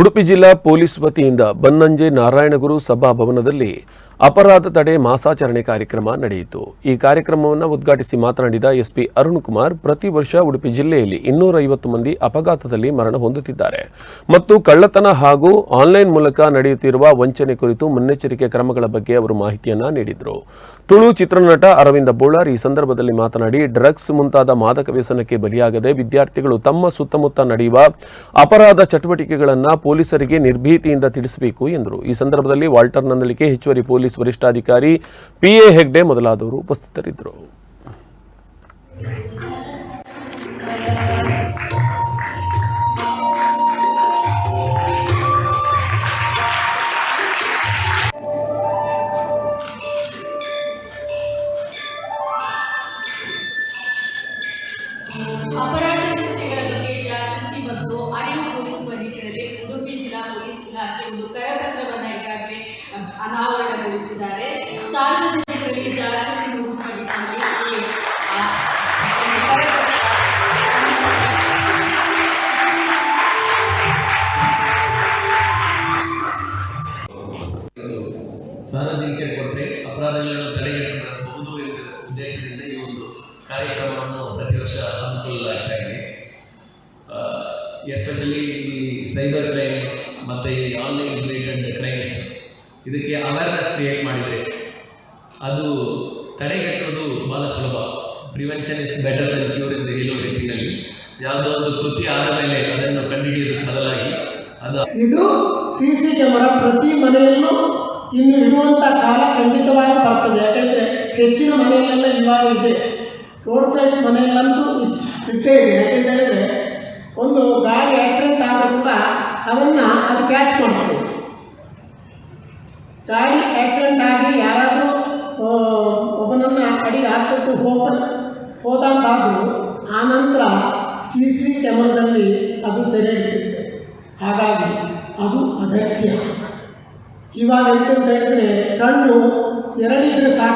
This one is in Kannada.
ಉಡುಪಿ ಜಿಲ್ಲಾ ಪೊಲೀಸ್ ವತಿಯಿಂದ ಬನ್ನಂಜೆ ನಾರಾಯಣಗುರು ಸಭಾಭವನದಲ್ಲಿ ಅಪರಾಧ ತಡೆ ಮಾಸಾಚರಣೆ ಕಾರ್ಯಕ್ರಮ ನಡೆಯಿತು. ಈ ಕಾರ್ಯಕ್ರಮವನ್ನು ಉದ್ಘಾಟಿಸಿ ಮಾತನಾಡಿದ ಎಸ್ಪಿ ಅರುಣ್ ಕುಮಾರ್ ಪ್ರತಿ ವರ್ಷ ಉಡುಪಿ ಜಿಲ್ಲೆಯಲ್ಲಿ ಇನ್ನೂರ ಐವತ್ತು ಮಂದಿ ಅಪಘಾತದಲ್ಲಿ ಮರಣ ಹೊಂದುತ್ತಿದ್ದಾರೆ. ಮತ್ತು ಕಳ್ಳತನ ಹಾಗೂ ಆನ್ಲೈನ್ ಮೂಲಕ ನಡೆಯುತ್ತಿರುವ ವಂಚನೆ ಕುರಿತು ಮುನ್ನೆಚ್ಚರಿಕೆ ಕ್ರಮಗಳ ಬಗ್ಗೆ ಅವರು ಮಾಹಿತಿಯನ್ನ ನೀಡಿದರು. ತುಳು ಚಿತ್ರನಟ ಅರವಿಂದ ಬೋಳಾರ್ ಈ ಸಂದರ್ಭದಲ್ಲಿ ಮಾತನಾಡಿ, ಡ್ರಗ್ಸ್ ಮುಂತಾದ ಮಾದಕ ವ್ಯಸನಕ್ಕೆ ಬಲಿಯಾಗದೆ ವಿದ್ಯಾರ್ಥಿಗಳು ತಮ್ಮ ಸುತ್ತಮುತ್ತ ನಡೆಯುವ ಅಪರಾಧ ಚಟುವಟಿಕೆಗಳನ್ನು ಪೊಲೀಸರಿಗೆ ನಿರ್ಭೀತಿಯಿಂದ ತಿಳಿಸಬೇಕು ಎಂದರು ಈ ಸಂದರ್ಭದಲ್ಲಿ ವಾಲ್ಟರ್ ನಂದಳಿಕೆ ಹೆಚ್ಚುವರಿ ಪೊಲೀಸ್ ವರಿಷ್ಠಾಧಿಕಾರಿ ಪಿಎ ಹೆಗ್ಡೆ ಮೊದಲಾದವರು ಉಪಸ್ಥಿತರಿದ್ದರು ಅಪರಾಧ ಅನಾವರಣಗೊಳಿಸಿದ್ದಾರೆ ಸಾರ್ವಜನಿಕರಿಗೆ ಜಾಗೃತಿ ಮೂಡಿಸುವ ಕೊಟ್ಟರೆ ಉದ್ದೇಶದಿಂದ ಈ ಒಂದು ಕಾರ್ಯಕ್ರಮವನ್ನು ಎಸ್ಪೆಷಲಿ ಈ ಸೈಬರ್ ಕ್ರೈಮ್ ಮತ್ತು ಈ ಆನ್ಲೈನ್ ರಿಲೇಟೆಡ್ ಕ್ರೈಮ್ಸ್ ಇದಕ್ಕೆ ಅವೇರ್ನೆಸ್ ಕ್ರಿಯೇಟ್ ಮಾಡಿದರೆ ಅದು ತಡೆಗಟ್ಟೋದು ಬಹಳ ಸುಲಭ. Prevention is better than cure ಎಂದು ಹೇಳುವ ರೀತಿಯಲ್ಲಿ ಯಾವುದೋ ಒಂದು ಕೃತಿ ಆದ ಮೇಲೆ ಅದನ್ನು ಕಂಡುಹಿಡಿಯುವ ಬದಲಾಗಿ ಅದು ಇದು ಸಿ ಸಿ ಕ್ಯಾಮರಾ ಪ್ರತಿ ಮನೆಯಲ್ಲೂ ಇನ್ನು ಇರುವಂಥ ಕಾಲ ಖಂಡಿತವಾಗಿ ಬರ್ತದೆ. ಯಾಕಂದರೆ ಹೆಚ್ಚಿನ ಮನೆಯಲ್ಲೆಲ್ಲ ಇವಾಗ ಇದೆ. ರೋಡ್ ಸೈಡ್ ಮನೆಯಲ್ಲಂತೂ ಇದ್ದೇ ಇದೆ. ಯಾಕೆಂತ ಒಂದು ಗಾಡಿ ಆಕ್ಸಿಡೆಂಟ್ ಆದರೂ ಕೂಡ ಅದನ್ನು ಅದು ಕ್ಯಾಚ್ ಮಾಡ್ತದೆ. ಗಾಡಿ ಆಕ್ಸಿಡೆಂಟ್ ಆಗಿ ಯಾರಾದರೂ ಒಬ್ಬನನ್ನು ಅಡಿಗೆ ಹಾಕ್ಬಿಟ್ಟು ಹೋಗ ಹೋದಂತಾದರೂ ಆ ನಂತರ ಸಿ ಸಿ ಕ್ಯಾಮರಾದಲ್ಲಿ ಅದು ಸೆರೆ ಹಾಗಾಗಿ ಅದು ಅಗತ್ಯ. ಇವಾಗ ಎಂತ ಹೇಳಿದ್ರೆ ಕಣ್ಣು ಎರಡಿದ್ರೆ ಸಾಕು.